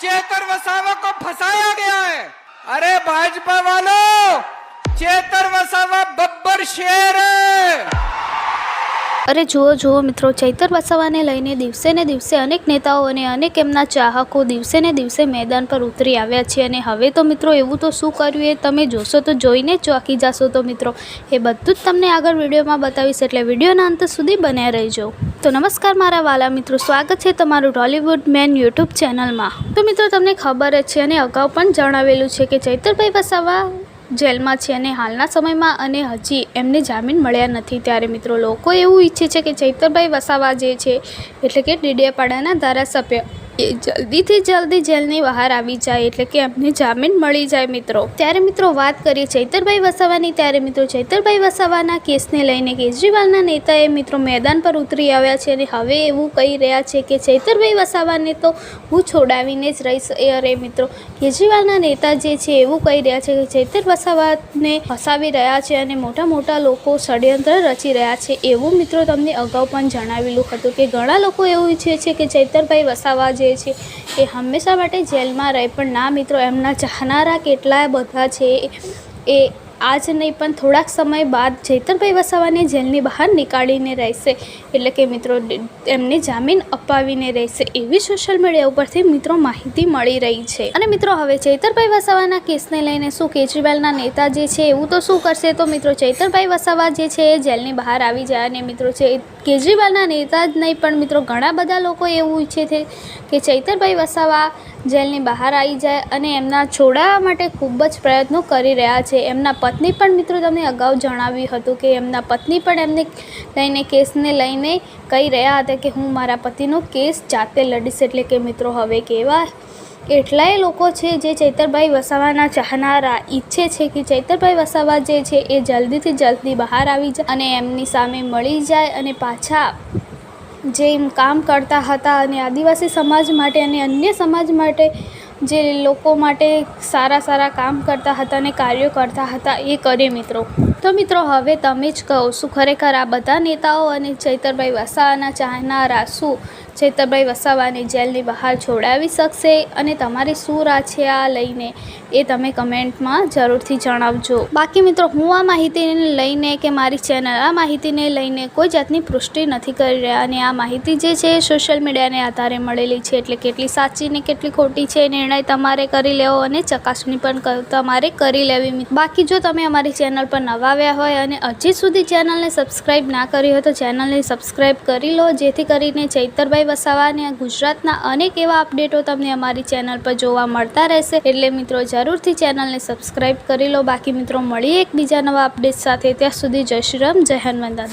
चेतर वसावा को फंसाया गया है अरे भाजपा वालों चेतर वसावा बब्बर शेर है અરે જુઓ જુઓ મિત્રો ચૈતર વસાવાને લઈને દિવસે ને દિવસે અનેક નેતાઓ અને અનેક એમના ચાહકો દિવસે ને દિવસે મેદાન પર ઉતરી આવ્યા છે અને હવે તો મિત્રો એવું તો શું કર્યું એ તમે જોશો તો જોઈને જ ચોંકી જશો તો મિત્રો એ બધું જ તમને આગળ વિડીયોમાં બતાવીશ એટલે વિડીયોના અંત સુધી બન્યા રહેજો તો નમસ્કાર મારા વાલા મિત્રો, સ્વાગત છે તમારું ટોલીવુડ મેન યુટ્યુબ ચેનલમાં તો મિત્રો, તમને ખબર જ છે અને અગાઉ પણ જણાવેલું છે કે ચૈતરભાઈ વસાવા જેલમાં છે અને હાલના સમયમાં અને હજી એમને જામીન મળ્યા નથી. ત્યારે મિત્રો, લોકો એવું ઈચ્છે છે કે ચૈતરભાઈ વસાવા જે છે, એટલે કે ડીડિયાપાડાના ધારાસભ્ય એ જલ્દીથી જલ્દી જેલની બહાર આવી જાય એટલે કે એમને જામીન મળી જાય મિત્રો. ત્યારે મિત્રો વાત કરીએ ચૈતરભાઈ વસાવાની. ત્યારે મિત્રો ચૈતરભાઈ વસાવાના કેસને લઈને કેજરીવાલના નેતાએ મિત્રો મેદાન પર ઉતરી આવ્યા છે અને હવે એવું કહી રહ્યા છે કે ચૈતરભાઈ વસાવાને તો હું છોડાવીને જ રહીશ. એ અરે મિત્રો, કેજરીવાલના નેતા જે છે એવું કહી રહ્યા છે કે ચૈતર વસાવાને ફસાવી રહ્યા છે અને મોટા મોટા લોકો ષડયંત્ર રચી રહ્યા છે એવું મિત્રો તમને અગાઉ પણ જણાવેલું હતું કે ઘણા લોકો એવું ઈચ્છે છે કે ચૈતરભાઈ વસાવા જે છે. એ હંમેશા માટે જેલમાં રહે, પણ ના મિત્રો, એમના ચાહનારા કેટલાય બધા છે. એ આજ નહીં, પણ થોડાક સમય બાદ ચૈતરભાઈ વસાવાને જેલની બહાર નીકાળીને રહેશે. એટલે કે મિત્રો, એમને જામીન અપાવીને રહેશે. એવી સોશિયલ મીડિયા ઉપરથી મિત્રો માહિતી મળી રહી છે. અને મિત્રો, હવે ચૈતરભાઈ વસાવાના કેસને લઈને શું કેજરીવાલના નેતા જે છે, એવું તો શું કરશે? તો મિત્રો ચૈતરભાઈ વસાવા જે છે, એ જેલની બહાર આવી જાય. અને મિત્રો છે કેજરીવાલના નેતા જ નહીં, પણ મિત્રો ઘણા બધા લોકો એવું ઈચ્છે છે કે ચૈતરભાઈ વસાવા જેલની બહાર આવી જાય અને એમના છોડાવા માટે ખૂબ જ પ્રયત્નો કરી રહ્યા છે. એમના પત્ની પણ મિત્રો તમને અગાઉ જણાવ્યું હતું કે એમના પત્ની પણ એમને લઈને કેસને લઈને કહી રહ્યા હતા કે હું મારા પતિનો કેસ જાતે લડીશ, એટલે કે મિત્રો હવે કેવા એટલાય લોકો છે જે ચૈતરભાઈ વસાવાના ચાહનારા ઈચ્છે છે કે ચૈતરભાઈ વસાવા જે છે એ જલ્દીથી જલ્દી બહાર આવી જાય અને એમની સામે મળી જાય અને પાછા જે એમ કામ કરતા હતા અને આદિવાસી સમાજ માટે અને અન્ય સમાજ માટે જે લોકો માટે સારા સારા કામ કરતા હતા અને કાર્યો કરતા હતા એ કરે મિત્રો. તો મિત્રો, હવે તમે જ કહો, શું ખરેખર આ બધા નેતાઓ અને ચૈતરભાઈ વસાવાના ચાહનારા શું ચૈતરભાઈ વસાવાને જેલની બહાર છોડાવી શકશે અને તમારી શું રાહ છે આ લઈને એ તમે કમેન્ટમાં જરૂરથી જણાવજો. બાકી મિત્રો, હું આ માહિતીને લઈને કે મારી ચેનલ આ માહિતીને લઈને કોઈ જાતની પુષ્ટિ નથી કરી રહ્યા અને આ માહિતી જે છે સોશિયલ મીડિયાને આધારે મળેલી છે એટલે કેટલી સાચી ને કેટલી ખોટી છે નિર્ણય તમારે કરી લેવો અને ચકાસણી પણ તમારે કરી લેવી બાકી જો તમે અમારી ચેનલ પર નવા આવ્યા હોય અને હજી સુધી ચેનલને સબસ્ક્રાઈબ ના કરી હોય તો ચેનલને સબસ્ક્રાઈબ કરી લો, જેથી કરીને ચૈતરભાઈ વસાવા અને ગુજરાતના અનેક એવા અપડેટો તમને અમારી ચેનલ પર જોવા મળતા રહેશે. એટલે મિત્રો જરૂરથી ચેનલને સબસ્ક્રાઈબ કરી લો. બાકી મિત્રો, મળીએ એક બીજા નવા અપડેટ સાથે. ત્યાં સુધી જય શ્રી રામ, જય હનુમાન દાદા.